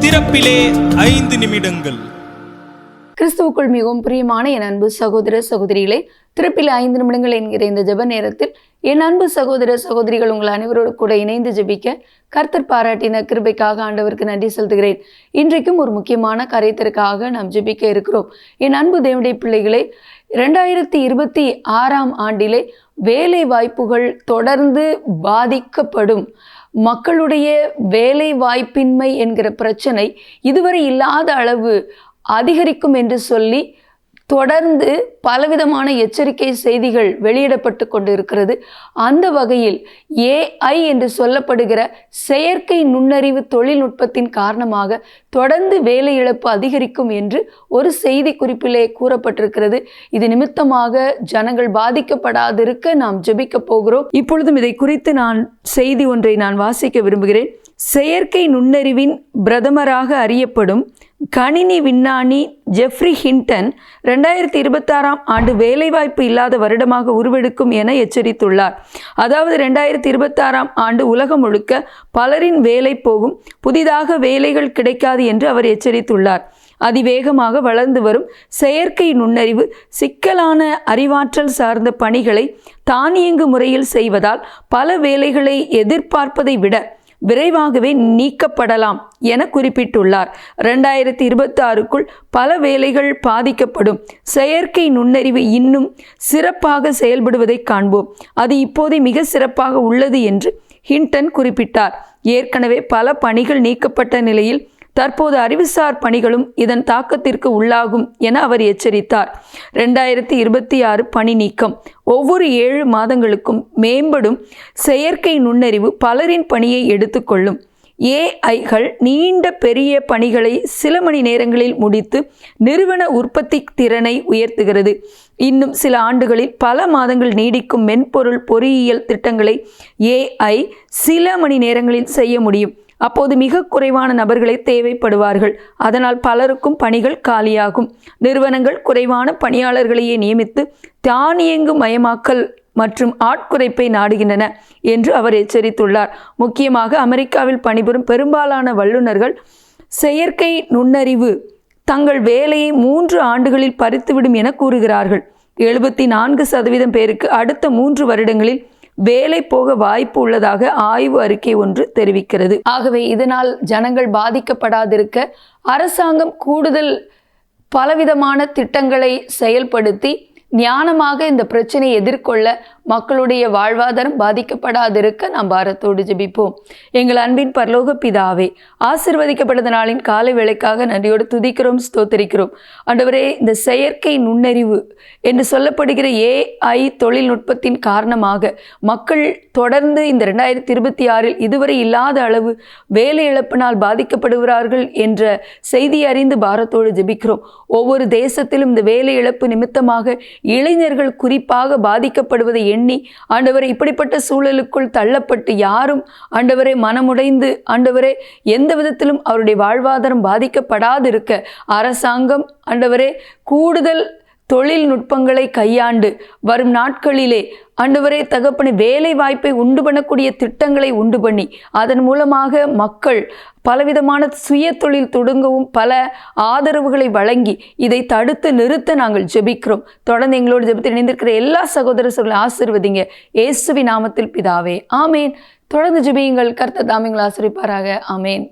திறப்பிலே ஐந்து நிமிடங்கள். கிறிஸ்துவுக்குள் மிகவும் பிரியமான என் அன்பு சகோதர சகோதரிகளே திறப்பில் ஐந்து நிமிடங்கள் என்கிற இந்த ஜெப நேரத்தில் என் அன்பு சகோதர சகோதரிகள் உங்கள் அனைவரோடு கூட இணைந்து ஜெபிக்க கர்த்தர் பாராட்டின கிருபைக்காக ஆண்டவருக்கு நன்றி செலுத்துகிறேன். இன்றைக்கும் ஒரு முக்கியமான காரியத்திற்காக நாம் ஜெபிக்க இருக்கிறோம். என் அன்பு தேவடைய பிள்ளைகளை இரண்டாயிரத்தி இருபத்தி ஆறாம் ஆண்டிலே வேலை வாய்ப்புகள் தொடர்ந்து பாதிக்கப்படும். மக்களுடைய வேலை வாய்ப்பின்மை என்கிற பிரச்சனை இதுவரை இல்லாத அளவு அதிகரிக்கும் என்று சொல்லி தொடர்ந்து பலவிதமான எச்சரிக்கை செய்திகள் வெளியிடப்பட்டு கொண்டு இருக்கிறது அந்த வகையில் ஏஐ என்று சொல்லப்படுகிற செயற்கை நுண்ணறிவு தொழில்நுட்பத்தின் காரணமாக தொடர்ந்து வேலை இழப்பு அதிகரிக்கும் என்று ஒரு செய்தி குறிப்பிலே கூறப்பட்டிருக்கிறது. இது நிமித்தமாக ஜனங்கள் பாதிக்கப்படாதிருக்க நாம் ஜெபிக்க போகிறோம். இப்பொழுதும் இதை குறித்து நான் செய்தி ஒன்றை நான் வாசிக்க விரும்புகிறேன். செயற்கை நுண்ணறிவின் பிரதமராக அறியப்படும் கணினி விஞ்ஞானி ஜெஃப்ரி ஹிண்டன் ரெண்டாயிரத்தி இருபத்தாறாம் ஆண்டு வேலைவாய்ப்பு இல்லாத வருடமாக உருவெடுக்கும் என எச்சரித்துள்ளார். அதாவது ரெண்டாயிரத்தி இருபத்தாறாம் ஆண்டு உலகம் முழுக்க பலரின் வேலை போகும் புதிதாக வேலைகள் கிடைக்காது என்று அவர் எச்சரித்துள்ளார். அதிவேகமாக வளர்ந்து வரும் செயற்கை நுண்ணறிவு சிக்கலான அறிவாற்றல் சார்ந்த பணிகளை தானியங்கு முறையில் செய்வதால் பல வேலைகளை எதிர்பார்ப்பதை விட விரைவாகவே நீக்கப்படலாம் என குறிப்பிட்டுள்ளார். ரெண்டாயிரத்தி இருபத்தி ஆறுக்குள் பல வேலைகள் பாதிக்கப்படும். செயற்கை நுண்ணறிவு இன்னும் சிறப்பாக செயல்படுவதை காண்போம். அது இப்போதே மிக சிறப்பாக உள்ளது என்று ஹிண்டன் குறிப்பிட்டார். ஏற்கனவே பல பணிகள் நீக்கப்பட்ட நிலையில் தற்போது அறிவுசார் பணிகளும் இதன் தாக்கத்திற்கு உள்ளாகும் என அவர் எச்சரித்தார். ரெண்டாயிரத்தி இருபத்தி ஆறு பணி நீக்கம். ஒவ்வொரு ஏழு மாதங்களுக்கும் மேம்படும் செயற்கை நுண்ணறிவு பலரின் பணியை எடுத்துக்கொள்ளும் ஏஐகள் நீண்ட பெரிய பணிகளை சில மணி நேரங்களில் முடித்து நிறுவன உற்பத்தி திறனை உயர்த்துகிறது. இன்னும் சில ஆண்டுகளில் பல மாதங்கள் நீடிக்கும் மென்பொருள் பொறியியல் திட்டங்களை ஏஐ சில மணி நேரங்களில் செய்ய முடியும். அப்போது மிக குறைவான நபர்களே தேவைப்படுவார்கள். அதனால் பலருக்கும் பணிகள் காலியாகும். நிறுவனங்கள் குறைவான பணியாளர்களையே நியமித்து தானியங்கு மயமாக்கல் மற்றும் ஆட்குறைப்பை நாடுகின்றன என்று அவர் எச்சரித்துள்ளார். முக்கியமாக அமெரிக்காவில் பணிபுரியும் பெரும்பாலான வல்லுநர்கள் செயற்கை நுண்ணறிவு தங்கள் வேலையை மூன்று ஆண்டுகளில் பறித்துவிடும் என கூறுகிறார்கள். எழுபத்தி நான்கு சதவீதம் பேருக்கு அடுத்த மூன்று வருடங்களில் வேலை போக வாய்ப்பு உள்ளதாக ஆய்வு அறிக்கை ஒன்று தெரிவிக்கிறது. ஆகவே இதனால் ஜனங்கள் பாதிக்கப்படாதிருக்க அரசாங்கம் கூடுதல் பலவிதமான திட்டங்களை செயல்படுத்தி ஞானமாக இந்த பிரச்சனையை எதிர்கொள்ள மக்களுடைய வாழ்வாதாரம் பாதிக்கப்படாதிருக்க நாம் பாரத்தோடு ஜெபிப்போம். எங்கள் அன்பின் பரலோக பிதாவே ஆசிர்வதிக்கப்பட்ட நாளின் காலை வேலைக்காக நன்றியோடு துதிக்கிறோம் ஸ்தோத்தரிக்கிறோம். ஆண்டவரே இந்த செயற்கை நுண்ணறிவு என்று சொல்லப்படுகிற ஏஐ தொழில்நுட்பத்தின் காரணமாக மக்கள் தொடர்ந்து இந்த ரெண்டாயிரத்தி இருபத்தி ஆறில் இதுவரை இல்லாத அளவு வேலை இழப்பினால் பாதிக்கப்படுகிறார்கள் என்ற செய்தி அறிந்து பாரத்தோடு ஜெபிக்கிறோம். ஒவ்வொரு தேசத்திலும் இந்த வேலை இழப்பு நிமித்தமாக இளைஞர்கள் குறிப்பாக பாதிக்கப்படுவதை எண்ணி ஆண்டவரை இப்படிப்பட்ட சூழலுக்குள் தள்ளப்பட்டு யாரும் ஆண்டவரை மனமுடைந்து ஆண்டவரே எந்த விதத்திலும் அவருடைய வாழ்வாதாரம் பாதிக்கப்படாதிருக்க அரசாங்கம் ஆண்டவரே கூடுதல் தொழில்நுட்பங்களை கையாண்டு வரும் நாட்களிலே ஆண்டவரே தகப்பன வேலை வாய்ப்பை உண்டு பண்ணக்கூடிய திட்டங்களை உண்டு பண்ணி அதன் மூலமாக மக்கள் பலவிதமான சுய தொழில் தொடங்கவும் பல ஆதரவுகளை வழங்கி இதை தடுத்து நிறுத்த நாங்கள் ஜெபிக்கிறோம். தொடர்ந்து எங்களோடு ஜெபித்து இணைந்திருக்கிற எல்லா சகோதர சகோதரர்களும் ஆசிர்வதிங்க. இயேசுவி நாமத்தில் பிதாவே. ஆமேன். தொடர்ந்து ஜெபியுங்கள். கர்த்த தாமிங்களை ஆசிரிப்பாராக. ஆமேன்.